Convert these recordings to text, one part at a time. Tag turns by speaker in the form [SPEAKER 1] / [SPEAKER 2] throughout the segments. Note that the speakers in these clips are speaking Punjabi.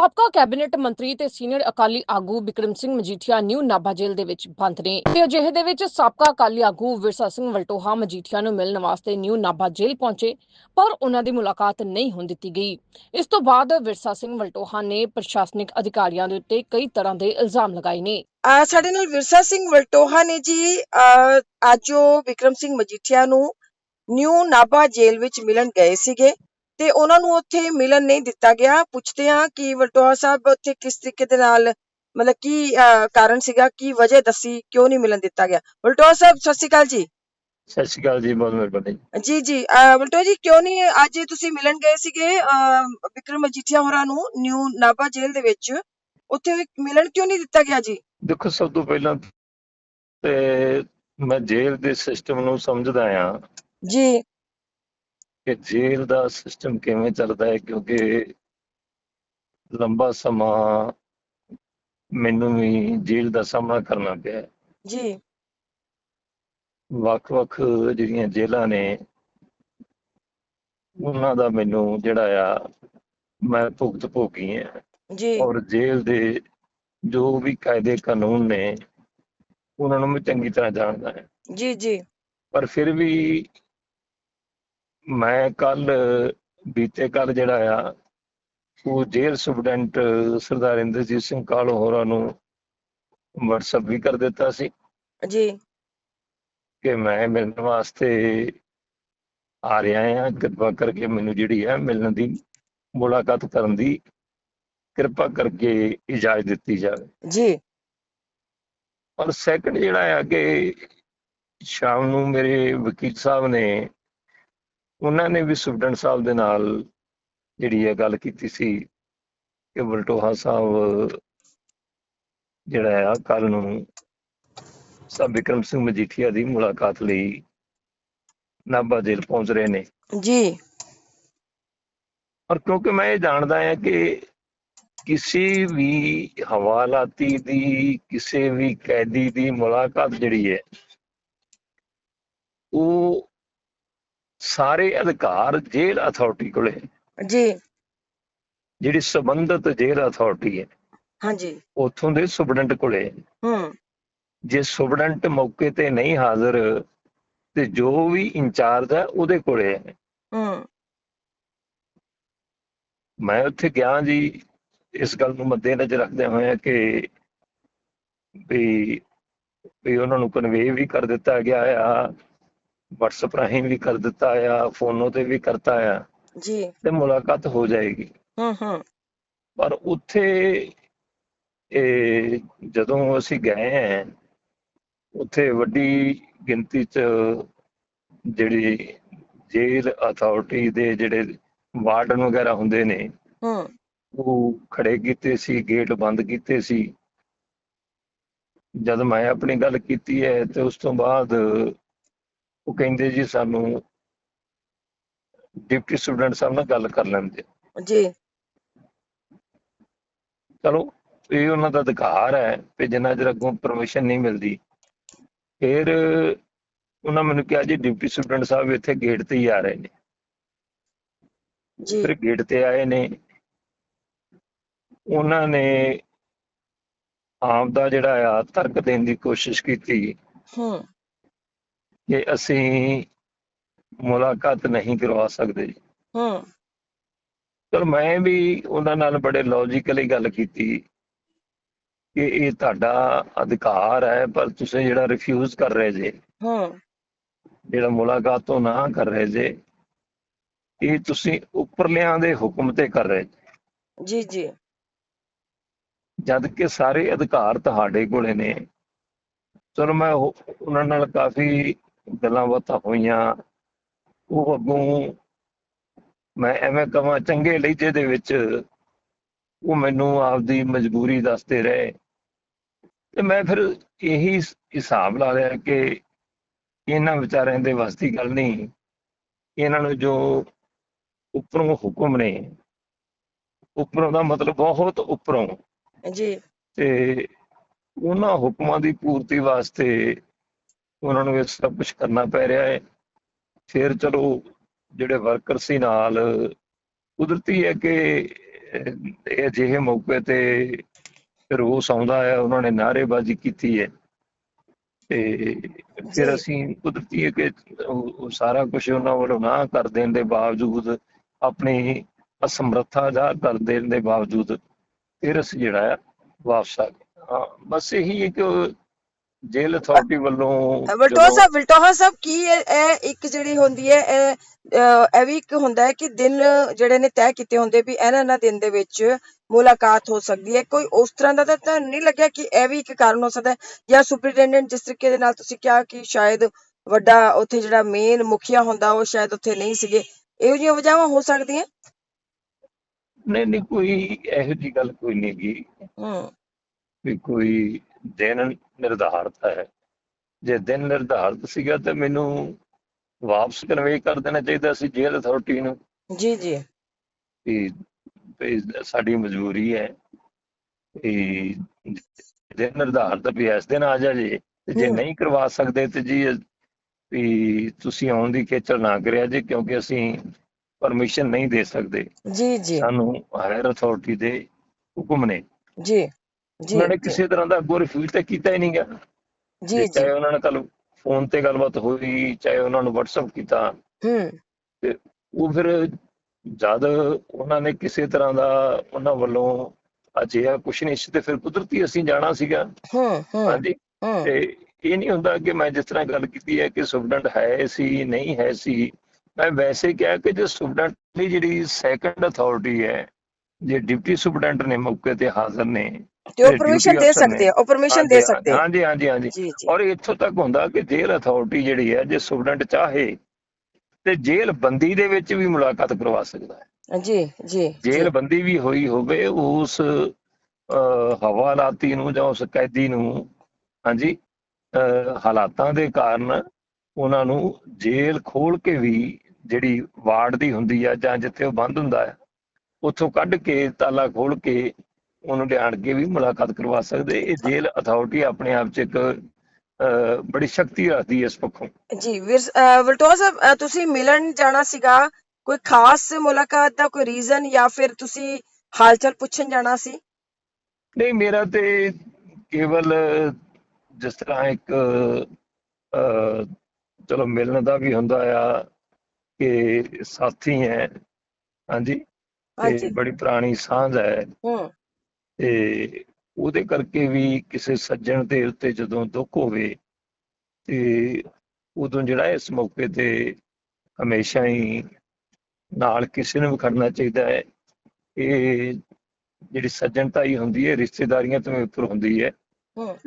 [SPEAKER 1] ਸਾਬਕਾ ਕੈਬਨਿਟ ਮੰਤਰੀ ਤੇ ਸੀਨੀਅਰ ਅਕਾਲੀ ਆਗੂ ਬਿਕਰਮ ਸਿੰਘ ਮਜੀਠੀਆ ਨਿਊ ਨਾਭਾ ਜੇਲ੍ਹ ਦੇ ਵਿੱਚ ਬੰਦ ਨੇ। ਤੇ ਅਜਿਹੇ ਦੇ ਵਿੱਚ ਸਾਬਕਾ ਅਕਾਲੀ ਆਗੂ ਵਿਰਸਾ ਸਿੰਘ ਵਲਟੋਹਾ ਮਜੀਠੀਆ ਨੂੰ ਮਿਲਣ ਵਾਸਤੇ ਨਿਊ ਨਾਭਾ ਜੇਲ੍ਹ ਪਹੁੰਚੇ, ਪਰ ਉਹਨਾਂ ਦੀ ਮੁਲਾਕਾਤ ਨਹੀਂ ਹੋਣ ਦਿੱਤੀ ਗਈ। ਇਸ ਤੋਂ ਬਾਅਦ ਵਿਰਸਾ ਸਿੰਘ ਵਲਟੋਹਾ ਨੇ ਪ੍ਰਸ਼ਾਸਨਿਕ ਅਧਿਕਾਰੀਆਂ ਦੇ ਉੱਤੇ ਕਈ ਤਰ੍ਹਾਂ ਦੇ ਇਲਜ਼ਾਮ ਲਗਾਏ ਨੇ।
[SPEAKER 2] ਸਾਡੇ ਨਾਲ ਵਿਰਸਾ ਸਿੰਘ ਵਲਟੋਹਾ ਨੇ ਜੀ ਅੱਜ ਉਹ ਵਿਕਰਮ ਸਿੰਘ ਮਜੀਠੀਆ ਨੂੰ ਨਿਊ ਨਾਭਾ ਜੇਲ੍ਹ ਵਿੱਚ ਮਿਲਣ ਗਏ ਸੀਗੇ। ਤੇ ਉਹਨਾਂ ਨੂੰ ਉੱਥੇ ਮਿਲਣ ਨਹੀਂ ਦਿੱਤਾ ਗਿਆ। ਪੁੱਛਦੇ ਹਾਂ ਕਿ ਵਲਟੋਹਾ ਸਾਹਿਬ ਉੱਥੇ ਕਿਸ ਤਰੀਕੇ ਦੇ ਨਾਲ ਮਤਲਬ ਕੀ ਕਾਰਨ ਸੀਗਾ ਕੀ ਵਜ੍ਹਾ ਦੱਸੀ ਕਿਉਂ ਨਹੀਂ ਮਿਲਣ ਦਿੱਤਾ ਗਿਆ? ਵਲਟੋਹਾ ਸਾਹਿਬ ਸਤਿ ਸ਼੍ਰੀ ਅਕਾਲ ਜੀ।
[SPEAKER 3] ਸਤਿ ਸ਼੍ਰੀ ਅਕਾਲ ਜੀ ਬਹੁਤ ਮਿਹਰਬਾਨੀ।
[SPEAKER 2] ਜੀ ਜੀ ਵਲਟੋਹਾ ਜੀ ਕਿਉਂ ਨਹੀਂ ਅੱਜ ਤੁਸੀਂ ਮਿਲਣ ਗਏ ਸੀਗੇ ਵਿਕਰਮ ਮਜੀਠੀਆ ਹੋਰਾਂ ਨੂੰ ਨਿਊ ਨਾਭਾ ਜੇਲ੍ਹ ਦੇ ਵਿੱਚ? ਉੱਥੇ ਮਿਲਣ ਕਿਉਂ ਨਹੀਂ ਦਿੱਤਾ ਗਿਆ ਜੀ?
[SPEAKER 3] ਦੇਖੋ ਸਭ ਤੋਂ ਪਹਿਲਾਂ ਤੇ ਮੈਂ ਜੇਲ੍ਹ ਦੇ ਸਿਸਟਮ ਨੂੰ ਸਮਝਦਾ ਆ
[SPEAKER 2] ਜੀ।
[SPEAKER 3] ਕਿ ਜੇਲ੍ਹ ਦਾ ਸਿਸਟਮ ਕਿਵੇਂ ਚੱਲਦਾ ਹੈ? ਕਿਉਂਕਿ ਲੰਬਾ ਸਮਾਂ ਮੈਨੂੰ ਵੀ ਜੇਲ੍ਹ ਦਾ ਸਾਹਮਣਾ ਕਰਨਾ ਪਿਆ।
[SPEAKER 2] ਜੀ।
[SPEAKER 3] ਵੱਖ-ਵੱਖ ਜਿਹੜੀਆਂ ਜੇਲ੍ਹਾਂ ਨੇ ਉਹਨਾਂ ਦਾ ਮੈਨੂੰ ਜਿਹੜਾ ਆ ਮੈਂ ਭੁਗਤ ਭੋਗੀ ਹੈ।
[SPEAKER 2] ਜੀ।
[SPEAKER 3] ਔਰ ਜੇਲ੍ਹ ਦੇ ਜੋ ਵੀ ਕਾਇਦੇ ਕਾਨੂੰਨ ਨੇ ਉਹਨਾਂ ਨੂੰ ਮੈਂ ਚੰਗੀ ਤਰ੍ਹਾਂ ਜਾਣਦਾ ਹਾਂ।
[SPEAKER 2] ਜੀ ਜੀ।
[SPEAKER 3] ਪਰ ਫਿਰ ਵੀ ਮੈਂ ਕੱਲ ਬੀਤੇ ਕੱਲ ਜਿਹੜਾ ਆ ਉਹ ਜੇਲ੍ਹ ਸੁਪਰਡੈਂਟ ਸਰਦਾਰ ਇੰਦਰਜੀਤ ਸਿੰਘ ਕਾਲੋ ਹੋਰਾਂ ਨੂੰ WhatsApp ਵੀ ਕਰ ਦਿੱਤਾ ਸੀ
[SPEAKER 2] ਜੀ।
[SPEAKER 3] ਕਿ ਮੈਂ ਮਿਲਣ ਵਾਸਤੇ ਆ ਰਿਹਾ ਹਾਂ ਕਿਰਪਾ ਕਰਕੇ ਮੈਨੂੰ ਜਿਹੜੀ ਹੈ ਮਿਲਣ ਦੀ ਮੁਲਾਕਾਤ ਕਰਨ ਦੀ ਕਿਰਪਾ ਕਰਕੇ ਇਜਾਜ਼ਤ ਦਿੱਤੀ ਜਾਵੇ।
[SPEAKER 2] ਜੀ।
[SPEAKER 3] ਔਰ ਸੈਕੰਡ ਜਿਹੜਾ ਆ ਕਿ ਸ਼ਾਮ ਨੂੰ ਮੇਰੇ ਵਕੀਲ ਸਾਹਿਬ ਨੇ ਉਹਨਾਂ ਨੇ ਵੀ ਸੁਪਰਡੈਂਟ ਸਾਹਿਬ ਦੇ ਨਾਲ ਜਿਹੜੀ ਹੈ ਗੱਲ ਕੀਤੀ ਸੀ ਕਿ ਬਲਟੋਹਾ ਸਾਹਿਬ ਜਿਹੜਾ ਆ ਕੱਲ ਨੂੰ ਸਾਹਿਬ ਵਿਕਰਮ ਸਿੰਘ ਮਜੀਠੀਆ ਦੀ ਮੁਲਾਕਾਤ ਲਈ ਨਾਭਾ ਜੇਲ੍ਹ ਪਹੁੰਚ ਰਹੇ ਨੇ।
[SPEAKER 2] ਜੀ।
[SPEAKER 3] ਔਰ ਕਿਉਂਕਿ ਮੈਂ ਇਹ ਜਾਣਦਾ ਹਾਂ ਕਿ ਕਿਸੇ ਵੀ ਹਵਾਲਾਤੀ ਦੀ ਕਿਸੇ ਵੀ ਕੈਦੀ ਦੀ ਮੁਲਾਕਾਤ ਜਿਹੜੀ ਹੈ ਉਹ ਸਾਰੇ ਅਧਿਕਾਰ ਜੇਲ੍ਹ ਅਥਾਰਟੀ ਕੋਲੇ।
[SPEAKER 2] ਜੀ।
[SPEAKER 3] ਜਿਹੜੀ ਸੰਬੰਧਿਤ ਜੇਲ੍ਹ ਅਥਾਰਟੀ ਹੈ
[SPEAKER 2] ਹਾਂਜੀ।
[SPEAKER 3] ਉੱਥੋਂ ਦੇ ਸੁਪਰਡੈਂਟ ਕੋਲੇ ਹੈ। ਜੇ ਸੁਪਰਡੈਂਟ ਮੌਕੇ ਤੇ ਨਹੀਂ ਹਾਜ਼ਰ ਤੇ ਜੋ ਵੀ ਇੰਚਾਰਜ ਹੈ ਉਹਦੇ ਕੋਲੇ ਹੈ
[SPEAKER 2] ਹੂੰ।
[SPEAKER 3] ਮੈਂ ਉੱਥੇ ਗਿਆ ਜੀ ਇਸ ਗੱਲ ਨੂੰ ਮੱਦੇਨਜ਼ਰ ਰੱਖਦੇ ਹੋਏ ਕਿ ਵੀ ਵੀ ਉਹਨਾਂ ਨੂੰ ਕਨਵੇ ਵੀ ਕਰ ਦਿੱਤਾ ਗਿਆ ਆ। WhatsApp ਰਾਹੀਂ ਵੀ ਕਰ ਦਿੱਤਾ ਆ ਫੋਨੋਂ ਤੇ ਵੀ ਕਰਤਾ ਆ
[SPEAKER 2] ਜੀ।
[SPEAKER 3] ਤੇ ਮੁਲਾਕਾਤ ਹੋ ਜਾਏਗੀ।
[SPEAKER 2] ਹੂੰ ਹੂੰ।
[SPEAKER 3] ਪਰ ਉੱਥੇ ਇਹ ਜਦੋਂ ਅਸੀਂ ਗਏ ਆ ਉੱਥੇ ਵੱਡੀ ਗਿਣਤੀ ਚ ਜਿਹੜੀ ਜੇਲ੍ਹ ਅਥਾਰਟੀ ਦੇ ਜਿਹੜੇ ਵਾਰਡਨ ਵਗੈਰਾ ਹੁੰਦੇ ਨੇ
[SPEAKER 2] ਹੂੰ।
[SPEAKER 3] ਉਹ ਖੜੇ ਕੀਤੇ ਸੀ ਗੇਟ ਬੰਦ ਕੀਤੇ ਸੀ। ਜਦ ਮੈਂ ਆਪਣੀ ਗੱਲ ਕੀਤੀ ਹੈ ਤੇ ਉਸ ਤੋਂ ਬਾਅਦ ਉਹ ਕਹਿੰਦੇ ਜੀ ਸਾਨੂੰ ਡਿਪਟੀ ਸਟੂਡੈਂਟ ਸਾਹਿਬ ਨਾਲ ਗੱਲ ਕਰ ਲੈਂਦੇ
[SPEAKER 2] ਜੀ।
[SPEAKER 3] ਚਲੋ ਇਹ ਉਹਨਾਂ ਦਾ ਅਧਿਕਾਰ ਹੈ ਕਿ ਜਿੰਨਾ ਚਿਰ ਅੱਗੋਂ ਪਰਮਿਸ਼ਨ ਨਹੀਂ ਮਿਲਦੀ ਫਿਰ ਉਹਨਾਂ ਮੈਨੂੰ ਕਿਹਾ ਜੀ ਡਿਪਟੀ ਸਟੂਡੈਂਟ ਸਾਹਿਬ ਇੱਥੇ ਗੇਟ ਤੇ ਹੀ ਆ ਰਹੇ ਨੇ।
[SPEAKER 2] ਜੀ।
[SPEAKER 3] ਫਿਰ ਗੇਟ ਤੇ ਆਏ ਨੇ। ਉਹਨਾਂ ਨੇ ਆਪ ਦਾ ਜਿਹੜਾ ਆ ਤਰਕ ਦੇਣ ਦੀ ਕੋਸ਼ਿਸ਼ ਕੀਤੀ।
[SPEAKER 2] ਹੂੰ।
[SPEAKER 3] ਕਿ ਅਸੀਂ ਮੁਲਾਕਾਤ ਨਹੀਂ ਕਰਵਾ ਸਕਦੇ
[SPEAKER 2] ਹੂੰ।
[SPEAKER 3] ਚਲ ਮੈਂ ਵੀ ਉਹਨਾਂ ਨਾਲ ਬੜੇ ਲੌਜੀਕਲੀ ਗੱਲ ਕੀਤੀ ਕਿ ਇਹ ਤੁਹਾਡਾ ਅਧਿਕਾਰ ਹੈ ਪਰ ਤੁਸੀਂ ਜਿਹੜਾ ਰਿਫਿਊਜ਼ ਕਰ ਰਹੇ ਜੇ
[SPEAKER 2] ਹੂੰ।
[SPEAKER 3] ਜਿਹੜਾ ਮੁਲਾਕਾਤ ਤੋਂ ਨਾ ਕਰ ਰਹੇ ਜੇ ਇਹ ਤੁਸੀਂ ਉੱਪਰਲਿਆਂ ਦੇ ਹੁਕਮ ਤੇ ਕਰ ਰਹੇ ਜੇ।
[SPEAKER 2] ਜੀ ਜੀ।
[SPEAKER 3] ਜਦ ਕਿ ਸਾਰੇ ਅਧਿਕਾਰ ਤੁਹਾਡੇ ਕੋਲੇ ਨੇ। ਚਲੋ ਮੈਂ ਉਹ- ਉਹਨਾਂ ਨਾਲ ਕਾਫੀ ਗੱਲਾਂ ਬਾਤਾਂ ਹੋਈਆਂ ਉਹ ਅੱਗੋਂ ਮੈਂ ਐਵੇਂ ਕਵਾਂ ਚੰਗੇ ਲਹਿਜੇ ਦੇ ਵਿੱਚ ਉਹ ਮੈਨੂੰ ਆਪਦੀ ਮਜਬੂਰੀ ਦੱਸਦੇ ਰਹੇ। ਤੇ ਮੈਂ ਫਿਰ ਇਹੀ ਹਿਸ- ਹਿਸਾਬ ਲਾ ਲਿਆ ਕਿ ਇਹਨਾਂ ਵਿਚਾਰਿਆਂ ਦੇ ਵੱਸ ਦੀ ਗੱਲ ਨਹੀਂ ਇਹਨਾਂ ਨੂੰ ਜੋ ਉੱਪਰੋਂ ਹੁਕਮ ਨੇ ਉੱਪਰੋਂ ਦਾ ਮਤਲਬ ਬਹੁਤ ਉੱਪਰੋਂ।
[SPEAKER 2] ਜੀ।
[SPEAKER 3] ਤੇ ਉਹਨਾਂ ਹੁਕਮਾਂ ਦੀ ਪੂਰਤੀ ਵਾਸਤੇ ਉਹਨਾਂ ਨੂੰ ਇਹ ਸਭ ਕੁਝ ਕਰਨਾ ਪੈ ਰਿਹਾ ਹੈ। ਫਿਰ ਚਲੋ ਜਿਹੜੇ ਵਰਕਰ ਸੀ ਨਾਲ ਕੁਦਰਤੀ ਹੈ ਕਿ ਇਹ ਅਜਿਹੇ ਮੌਕੇ ਤੇ ਰੋਸ ਆਉਂਦਾ ਹੈ ਉਹਨਾਂ ਨੇ ਨਾਅਰੇਬਾਜ਼ੀ ਕੀਤੀ ਹੈ। ਤੇ। ਫਿਰ ਅਸੀਂ ਕੁਦਰਤੀ ਹੈ ਕਿ ਸਾਰਾ ਕੁਝ ਉਹਨਾਂ ਵੱਲੋਂ ਨਾ ਕਰ ਦੇਣ ਦੇ ਬਾਵਜੂਦ ਆਪਣੀ ਅਸਮਰੱਥਾ ਜ਼ਾਹਰ ਕਰ ਦੇਣ ਦੇ ਬਾਵਜੂਦ ਫਿਰ ਅਸੀਂ ਜਿਹੜਾ ਆ ਵਾਪਸ ਆ ਗਏ। ਹਾਂ ਬਸ ਇਹੀ ਇੱਕ ਜੇਲ੍ਹ ਅਥਾਰਟੀ ਵੱਲੋਂ
[SPEAKER 2] ਵਲਟੋਹਾ ਸਾਹਿਬ ਵਲਟੋਹਾ ਸਾਹਿਬ ਕੀ ਇਹ ਇਹ ਇੱਕ ਜਿਹੜੀ ਹੁੰਦੀ ਹੈ ਇਹ ਇਹ ਵੀ ਇੱਕ ਹੁੰਦਾ ਹੈ ਕਿ ਦਿਨ ਜਿਹੜੇ ਨੇ ਤੈਅ ਕੀਤੇ ਹੁੰਦੇ ਵੀ ਇਹਨਾਂ ਇਹਨਾਂ ਦਿਨ ਦੇ ਵਿੱਚ ਮੁਲਾਕਾਤ ਹੋ ਸਕਦੀ ਹੈ। ਕੋਈ ਉਸ ਤਰ੍ਹਾਂ ਦਾ ਤਾਂ ਨਹੀਂ ਲੱਗਿਆ ਕਿ ਇਹ ਵੀ ਇੱਕ ਕਾਰਨ ਹੋ ਸਕਦਾ ਹੈ? ਜਾਂ ਸੁਪਰੀਟੈਂਡੈਂਟ ਜਿਸ ਤਰੀਕੇ ਦੇ ਨਾਲ ਤੁਸੀਂ ਕਿਹਾ ਕਿ ਸ਼ਾਇਦ ਵੱਡਾ ਉੱਥੇ ਜਿਹੜਾ ਮੇਨ ਮੁਖੀਆ ਹੁੰਦਾ ਉਹ ਸ਼ਾਇਦ ਉੱਥੇ ਨਹੀਂ ਸੀਗੇ। ਇਹੋ ਜਿਹੀਆਂ ਵਜ੍ਹਾਵਾਂ ਹੋ ਸਕਦੀਆਂ?
[SPEAKER 3] ਨਹੀਂ ਨਹੀਂ ਕੋਈ ਇਹੋ ਜੀ ਗੱਲ ਕੋਈ ਨਹੀਂ ਗੀ।
[SPEAKER 2] ਹੂੰ।
[SPEAKER 3] ਵੀ ਕੋਈ ਦਿਨ ਨਿਰਧਾਰਤ ਹੈ। ਜੇ ਦਿਨ ਨਿਰਧਾਰਤ ਸੀਗਾ ਤਾਂ ਮੈਨੂੰ ਵਾਪਸ ਕਨਵੇ ਕਰ ਦੇਣਾ ਚਾਹੀਦਾ ਸੀ ਜੇਲ੍ਹ ਅਥਾਰਟੀ ਨੂੰ।
[SPEAKER 2] ਜੀ ਜੀ।
[SPEAKER 3] ਵੀ ਸਾਡੀ ਮਜਬੂਰੀ ਹੈ ਵੀ ਦਿਨ ਨਿਰਧਾਰਤ ਵੀ ਇਸ ਦਿਨ ਆ ਜਾ ਜੇ ਤੇ ਜੇ। ਨਹੀਂ ਕਰਵਾ ਸਕਦੇ ਤੇ ਜੀ ਵੀ ਤੁਸੀਂ ਆਉਣ ਦੀ ਖੇਚਲ ਨਾ ਕਰਿਆ ਜੇ ਕਿਉਂਕਿ ਅਸੀਂ ਪਰਮਿਸ਼ਨ ਨਹੀਂ ਦੇ ਸਕਦੇ।
[SPEAKER 2] ਜੀ ਜੀ।
[SPEAKER 3] ਸਾਨੂੰ ਹਾਇਰ ਅਥਾਰਟੀ ਦੇ ਹੁਕਮ ਨੇ।
[SPEAKER 2] ਜੀ।
[SPEAKER 3] ਉਹਨਾਂ ਨੇ ਕਿਸੇ ਤਰ੍ਹਾਂ ਦਾ ਅੱਗੋਂ ਰਿਫਿਊਜ਼ ਤਾਂ ਕੀਤਾ ਹੀ ਨਹੀਂ ਗਿਆ
[SPEAKER 2] ਜੀ ਜੀ।
[SPEAKER 3] ਚਾਹੇ ਉਹਨਾਂ ਨਾਲ ਕੱਲ ਫੋਨ ਤੇ ਗੱਲਬਾਤ ਹੋਈ ਚਾਹੇ ਉਹਨਾਂ ਨੂੰ WhatsApp ਕੀਤਾ।
[SPEAKER 2] ਹੂੰ।
[SPEAKER 3] ਉਹ ਫਿਰ ਜਦ ਉਹਨਾਂ ਨੇ ਕਿਸੇ ਤਰ੍ਹਾਂ ਦਾ ਉਹਨਾਂ ਵੱਲੋਂ ਅਜਿਹਾ ਕੁਛ ਨਹੀਂ ਸੀ ਤੇ ਫਿਰ ਕੁਦਰਤੀ ਅਸੀਂ ਜਾਣਾ ਸੀਗਾ।
[SPEAKER 2] ਹੂੰ ਹੂੰ
[SPEAKER 3] ਹਾਂਜੀ। ਤੇ ਇਹ ਨਹੀਂ ਹੁੰਦਾ ਕਿ ਮੈਂ ਜਿਸ ਤਰ੍ਹਾਂ ਗੱਲ ਕੀਤੀ ਹੈ ਕਿ ਸੁਪਰਡੈਂਟ ਹੈ ਸੀ ਨਹੀਂ ਹੈ ਸੀ। ਮੈਂ ਵੈਸੇ ਕਿਹਾ ਕਿ ਜੇ ਸੁਪਰਡੈਂਟ ਦੀ ਜਿਹੜੀ ਸੈਕੰਡ ਅਥਾਰਟੀ ਹੈ ਜੇ ਡਿਪਟੀ ਸੁਪਰਡੈਂਟ ਨੇ ਮੌਕੇ ਤੇ ਹਾਜ਼ਰ ਨੇ
[SPEAKER 2] ਤੇ ਉਹ ਪਰਮਿਸ਼ਨ ਦੇ। ਸਕਦੇ ਆ ਉਹ ਪਰਮਿਸ਼ਨ ਦੇ ਸਕਦੇ ਆ।
[SPEAKER 3] ਹਾਂਜੀ ਹਾਂਜੀ ਹਾਂਜੀ। ਔਰ ਇੱਥੋਂ ਤੱਕ ਹੁੰਦਾ ਕਿ ਜੇਲ੍ਹ ਅਥਾਰਟੀ ਜਿਹੜੀ ਹੈ ਜੇ ਸੁਪਰਡੈਂਟ ਚਾਹੇ ਤੇ ਜੇਲ੍ਹ ਬੰਦੀ ਦੇ ਵਿੱਚ ਵੀ ਮੁਲਾਕਾਤ ਕਰਵਾ ਸਕਦਾ ਹੈ।
[SPEAKER 2] ਜੀ ਜੀ
[SPEAKER 3] ਜੇਲ੍ਹ ਬੰਦੀ ਵੀ ਹੋਈ ਹੋਵੇ ਉਸ ਹਵਾਲਾਤੀ ਨੂੰ ਜਾਂ ਉਸ ਕੈਦੀ ਨੂੰ ਹਾਂਜੀ ਹਾਲਾਤਾਂ ਦੇ ਕਾਰਨ ਉਹਨਾਂ ਨੂੰ ਜੇਲ੍ਹ ਖੋਲ ਕੇ ਵੀ ਜਿਹੜੀ ਵਾਰਡ ਦੀ ਹੁੰਦੀ ਆ ਜਾਂ ਜਿੱਥੇ ਉਹ ਬੰਦ ਹੁੰਦਾ ਹੈ ਉੱਥੋਂ ਕੱਢ ਕੇ ਤਾਲਾ ਖੋਲ ਕੇ ਉਹਨੂੰ ਲਿਆਣ ਕੇ ਵੀ ਮੁਲਾਕਾਤ ਕਰਵਾ ਸਕਦੇ। ਇਹ ਜੇਲ੍ਹ ਅਥਾਰਟੀ ਆਪਣੇ ਆਪ 'ਚ ਇੱਕ ਬੜੀ ਸ਼ਕਤੀ ਰੱਖਦੀ ਹੈ ਇਸ ਪੱਖੋਂ।
[SPEAKER 2] ਜੀ ਵਲਟੋਆ ਸਾਹਿਬ ਤੁਸੀਂ ਮਿਲਣ ਜਾਣਾ ਸੀਗਾ ਕੋਈ ਖਾਸ ਮੁਲਾਕਾਤ ਦਾ ਕੋਈ ਰੀਜ਼ਨ ਜਾਂ ਫਿਰ ਤੁਸੀਂ ਹਾਲਚਲ ਪੁੱਛਣ ਜਾਣਾ ਸੀ?
[SPEAKER 3] ਨਹੀਂ ਮੇਰਾ ਤੇ ਕੇਵਲ ਜਿਸ ਤਰ੍ਹਾਂ ਇੱਕ ਚਲੋ ਮਿਲਣ ਦਾ ਵੀ ਹੁੰਦਾ ਆ ਕਿ ਸਾਥੀ ਹੈ। ਹਾਂਜੀ। ਤੇ ਬੜੀ ਪੁਰਾਣੀ ਸਾਂਝ ਹੈ।
[SPEAKER 2] ਹੂੰ।
[SPEAKER 3] ਤੇ ਉਹਦੇ ਕਰਕੇ ਵੀ ਕਿਸੇ ਸੱਜਣ ਦੇ ਉੱਤੇ ਜਦੋਂ ਦੁੱਖ ਹੋਵੇ ਤੇ ਉਦੋਂ ਜਿਹੜਾ ਇਸ ਮੌਕੇ ਤੇ ਹਮੇਸ਼ਾ ਹੀ ਨਾਲ ਕਿਸੇ ਨੂੰ ਖੜਨਾ ਚਾਹੀਦਾ ਹੈ। ਇਹ ਜਿਹੜੀ ਸੱਜਣਤਾ ਹੀ ਹੁੰਦੀ ਹੈ ਰਿਸ਼ਤੇਦਾਰੀਆਂ ਤੋਂ ਉੱਪਰ ਹੁੰਦੀ ਹੈ।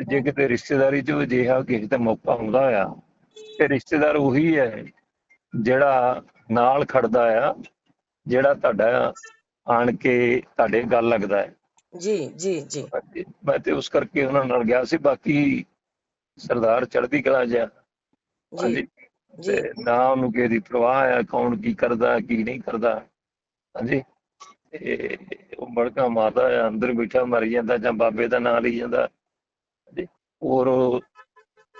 [SPEAKER 3] ਜੇ ਕਿਤੇ ਰਿਸ਼ਤੇਦਾਰੀ 'ਚ ਅਜਿਹਾ ਕਿਸੇ ਦਾ ਮੌਕਾ ਆਉਂਦਾ ਆ ਤੇ ਰਿਸ਼ਤੇਦਾਰ ਉਹੀ ਹੈ ਜਿਹੜਾ ਨਾਲ ਖੜਦਾ ਆ ਜਿਹੜਾ ਤੁਹਾਡਾ ਆਣ ਕੇ ਤੁਹਾਡੇ ਗੱਲ ਲੱਗਦਾ ਹੈ।
[SPEAKER 2] ਜੀ ਜੀ ਜੀ।
[SPEAKER 3] ਮੈਂ ਤੇ ਉਸ ਕਰਕੇ ਉਹਨਾਂ ਨਾਲ ਗਿਆ ਸੀ ਬਾਕੀ ਸਰਦਾਰ ਚੜ੍ਹਦੀ ਕਲਾ ਜਿਹਾ।
[SPEAKER 2] ਜੀ ਜੀ।
[SPEAKER 3] ਨਾ ਉਹਨੂੰ ਕਿਸੇ ਦੀ ਪਰਵਾਹ ਆ ਕੌਣ ਕੀ ਕਰਦਾ ਕੀ ਨਹੀਂ ਕਰਦਾ। ਹਾਂਜੀ। ਤੇ ਉਹ ਬੜਕਾ ਮਾਰਦਾ ਆ ਅੰਦਰ ਬੈਠਾ ਮਰ ਜਾਂਦਾ ਜਾਂ ਬਾਬੇ ਦਾ ਨਾਂ ਲਈ ਜਾਂਦਾ। ਹਾਂਜੀ। ਹੋਰ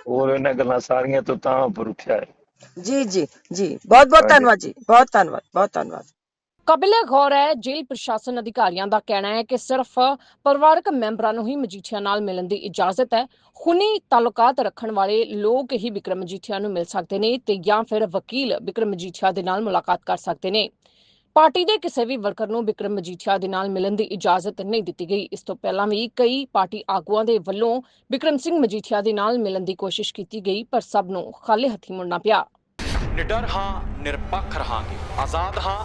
[SPEAKER 3] ਹੋਰ ਇਹਨਾਂ ਗੱਲਾਂ ਸਾਰੀਆਂ ਤੋਂ ਤਾਂ ਉੱਪਰ ਉੱਠਿਆ ਹੈ।
[SPEAKER 2] ਜੀ ਜੀ ਜੀ। ਬਹੁਤ ਬਹੁਤ। ਧੰਨਵਾਦ ਜੀ। ਬਹੁਤ ਧੰਨਵਾਦ ਬਹੁਤ ਧੰਨਵਾਦ।
[SPEAKER 1] ਕਾਬਿਲੇ ਗੌਰ ਹੈ, ਜੇਲ੍ਹ ਪ੍ਰਸ਼ਾਸਨ ਅਧਿਕਾਰੀਆਂ ਦਾ ਕਹਿਣਾ ਹੈ ਕਿ ਸਿਰਫ ਪਰਿਵਾਰਕ ਮੈਂਬਰਾਂ ਨੂੰ ਹੀ ਮਜੀਠੀਆ ਨਾਲ ਮਿਲਣ ਦੀ ਇਜਾਜ਼ਤ ਹੈ। ਖੂਨੀ ਤਾਲੁਕਾਤ ਰੱਖਣ ਵਾਲੇ ਲੋਕ ਹੀ ਵਿਕਰਮ ਮਜੀਠੀਆ ਨੂੰ ਮਿਲ ਸਕਦੇ ਨੇ ਤੇ ਜਾਂ ਫਿਰ ਵਕੀਲ ਵਿਕਰਮ ਮਜੀਠੀਆ ਦੇ ਨਾਲ ਮੁਲਾਕਾਤ ਕਰ ਸਕਦੇ ਨੇ। ਪਾਰਟੀ ਦੇ ਕਿਸੇ ਵੀ ਵਰਕਰ ਨੂੰ ਵਿਕਰਮ ਮਜੀਠੀਆ ਦੇ ਨਾਲ ਮਿਲਣ ਦੀ ਇਜਾਜ਼ਤ ਨਹੀਂ ਦਿੱਤੀ ਗਈ। ਇਸ ਤੋਂ ਪਹਿਲਾਂ ਵੀ ਕਈ ਪਾਰਟੀ ਆਗੂਆਂ ਦੇ ਵੱਲੋਂ ਵਿਕਰਮ ਸਿੰਘ ਮਜੀਠੀਆ ਦੇ ਨਾਲ ਮਿਲਣ ਦੀ ਕੋਸ਼ਿਸ਼ ਕੀਤੀ ਗਈ, ਪਰ ਸਭ ਨੂੰ ਖਾਲੀ ਹੱਥੀਂ ਮੁੜਨਾ ਪਿਆ।
[SPEAKER 4] ਨਿਡਰ ਹਾਂ, ਨਿਰਪੱਖ ਰਹਾਂਗੇ। ਆਜ਼ਾਦ ਹਾਂ